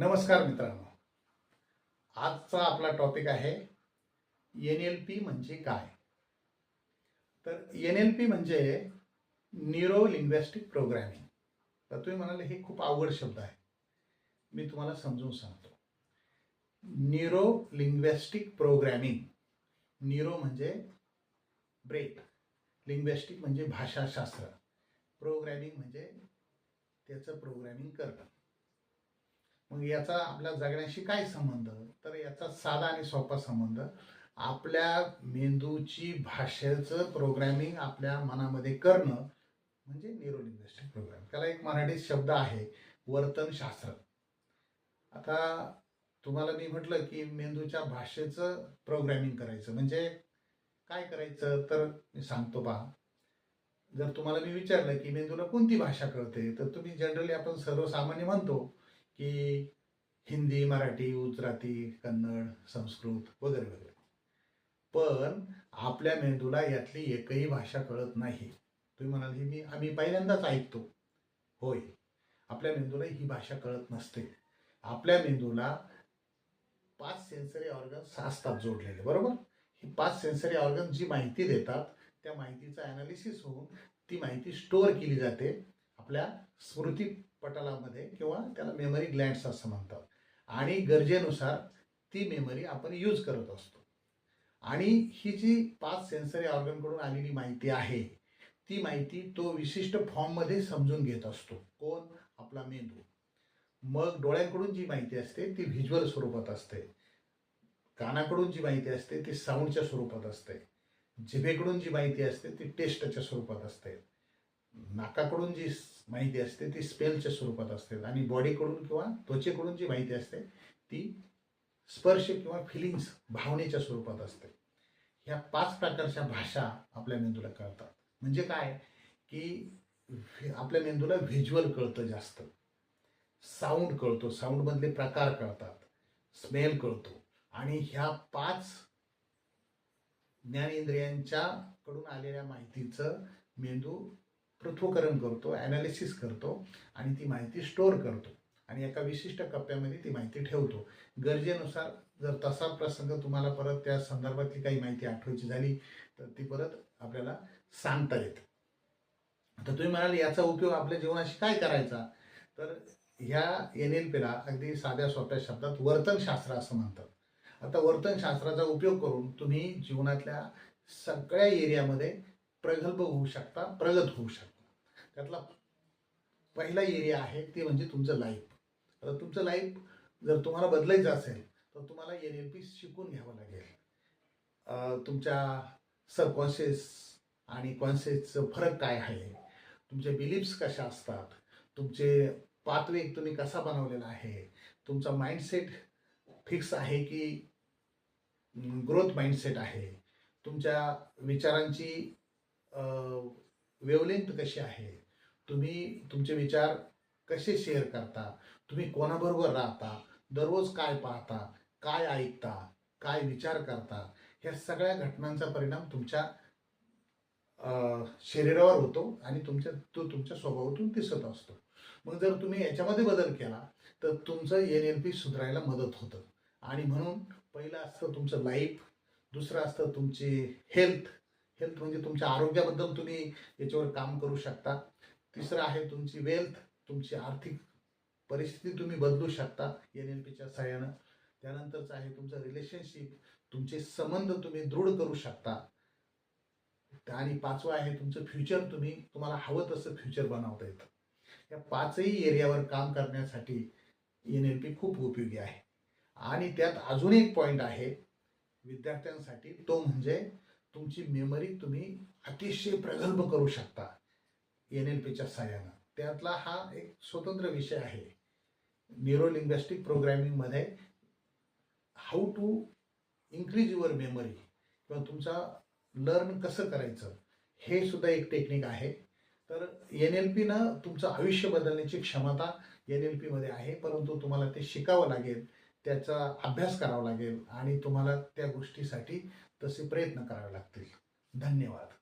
नमस्कार मित्रांनो. आजचा आपला टॉपिक आहे एन एल पी म्हणजे काय? तर एन एल पी म्हणजे न्यूरो लिंग्वेस्टिक प्रोग्रॅमिंग तर तुम्ही म्हणाले हे खूप अवघड शब्द आहे. मी तुम्हाला समजून सांगतो. न्यूरो लिंग्वेस्टिक प्रोग्रॅमिंग न्यूरो म्हणजे ब्रेक लिंग्वेस्टिक म्हणजे भाषाशास्त्र. प्रोग्रॅमिंग म्हणजे त्याचं प्रोग्रॅमिंग करणं. मग याचा आपल्या जगण्याशी काय संबंध? तर याचा साधा आणि सोपा संबंध आपल्या मेंदूची भाषेचं प्रोग्रॅमिंग आपल्या मनामध्ये करणं म्हणजे न्यूरोलिंग्विस्टिक प्रोग्राम त्याला एक मराठी शब्द आहे वर्तनशास्त्र. आता तुम्हाला मी म्हटलं की मेंदूच्या भाषेचं प्रोग्रॅमिंग करायचं. म्हणजे काय करायचं? तर मी सांगतो पहा जर तुम्हाला मी विचारलं की मेंदूला कोणती भाषा कळते? तर तुम्ही जनरली आपण सर्वसामान्य म्हणतो की हिंदी मराठी गुजराती कन्नड संस्कृत वगैरे वगैरे. पण आपल्या मेंदूला यातली एकही भाषा कळत नाही. तुम्ही म्हणाल की मी आम्ही पहिल्यांदाच ऐकतो. होय. आपल्या मेंदूला ही भाषा कळत नसते. आपल्या मेंदूला पाच सेन्सरी ऑर्गन्स असतात जोडलेले बरोबर? ही पाच सेन्सरी ऑर्गन जी माहिती देतात त्या माहितीचं ॲनालिसिस होऊन ती माहिती स्टोअर केली जाते आपल्या स्मृती पटलामध्ये किंवा त्याला मेमरी ग्लँड्स असं म्हणतात. आणि गरजेनुसार ती मेमरी आपण यूज करत असतो. आणि ही जी पाच सेन्सरी ऑर्गनकडून आलेली माहिती आहे ती माहिती तो विशिष्ट फॉर्ममध्ये समजून घेत असतो. कोण? आपला मेंदू. मग डोळ्यांकडून जी माहिती असते ती व्हिज्युअल स्वरूपात असते. कानाकडून जी माहिती असते ती साऊंडच्या स्वरूपात असते. जिभेकडून जी माहिती असते ती टेस्टच्या स्वरूपात असते. नाकाकडून जी माहिती असते ती स्पेलच्या स्वरूपात असते. आणि बॉडीकडून किंवा त्वचेकडून जी माहिती असते ती स्पर्श किंवा फिलिंग्स भावनेच्या स्वरूपात असते. ह्या पाच प्रकारच्या भाषा आपल्या मेंदूला कळतात. म्हणजे काय? की आपल्या मेंदूला व्हिज्युअल कळतं जास्त. साऊंड कळतो. साऊंडमधले प्रकार कळतात. स्मेल कळतो. आणि ह्या पाच ज्ञानेंद्रियांच्या कडून आलेल्या माहितीचं मेंदू पृथ्वकरण करतो ॲनालिसिस करतो आणि ती माहिती स्टोअर करतो. आणि एका विशिष्ट कप्प्यामध्ये ती माहिती ठेवतो. गरजेनुसार जर तसा प्रसंग तुम्हाला परत त्या संदर्भातली काही माहिती आठवायची झाली तर ती परत आपल्याला सांगता येते. तर तुम्ही म्हणाल याचा उपयोग आपल्या जीवनाशी काय करायचा? तर ह्या एन एल पीला अगदी साध्या सोप्या शब्दात वर्तनशास्त्र असं म्हणतात. आता वर्तनशास्त्राचा उपयोग करून तुम्ही जीवनातल्या सगळ्या एरियामध्ये प्रगल्भ होऊ शकता प्रगत होऊ शकता. त्यातला पहिला एरिया आहे ते म्हणजे तुमचं लाईफ आता तुमचं लाईफ जर तुम्हाला बदलायचं असेल तर तुम्हाला एन एल पी शिकून घ्यावं लागेल. तुमच्या सबकॉन्शियस आणि कॉन्शियसचं फरक काय आहे? तुमचे बिलीफ्स कशा असतात? तुमचे पाथवे तुम्ही कसा बनवलेला आहे? तुमचा माइंडसेट फिक्स आहे की ग्रोथ माइंडसेट आहे? तुमच्या विचारांची वेवलेंथ कशी आहे? तुम्ही तुमचे विचार कसे शेअर करता? तुम्ही कोणाबरोबर राहता? दररोज काय पाहता? काय ऐकता? काय विचार करता? ह्या सगळ्या घटनांचा परिणाम तुमच्या शरीरावर होतो आणि तुमच्या तो तुमच्या स्वभावातून दिसत असतो. मग जर तुम्ही याच्यामध्ये बदल केला तर तुमचं एन एल पी सुधारायला मदत होतं. आणि म्हणून पहिलं असतं तुमचं लाईफ दुसरं असतं तुमची हेल्थ हेल्थ म्हणजे तुमच्या आरोग्याबद्दल तुम्ही याच्यावर काम करू शकता. तिसरं आहे तुमची वेल्थ तुमची आर्थिक परिस्थिती तुम्ही बदलू शकता एन एल पीच्या सहाय्यानं. त्यानंतरचं आहे तुमचं रिलेशनशिप तुमचे संबंध तुम्ही दृढ करू शकता. आणि पाचवं आहे तुमचं फ्युचर तुम्ही तुम्हाला हवं तसं फ्युचर बनवता येतं. या पाचही एरियावर काम करण्यासाठी एन एल पी खूप उपयोगी आहे. आणि त्यात अजून एक पॉईंट आहे विद्यार्थ्यांसाठी तो म्हणजे तुमची मेमरी तुम्ही अतिशय प्रगल्भ करू शकता एन एल पीच्या सहाय्यानं. त्यातला हा एक स्वतंत्र विषय आहे. Neurolinguistic प्रोग्रॅमिंगमध्ये how to increase your memory किंवा तुमचा लर्न कसं करायचं हे सुद्धा एक टेक्निक आहे. तर एन एल पीनं तुमचं आयुष्य बदलण्याची क्षमता एन एल पीमध्ये आहे परंतु तुम्हाला ते शिकावं लागेल. त्याचा अभ्यास करावा लागेल आणि तुम्हाला त्या गोष्टीसाठी तसे प्रयत्न करावे लागतील. धन्यवाद.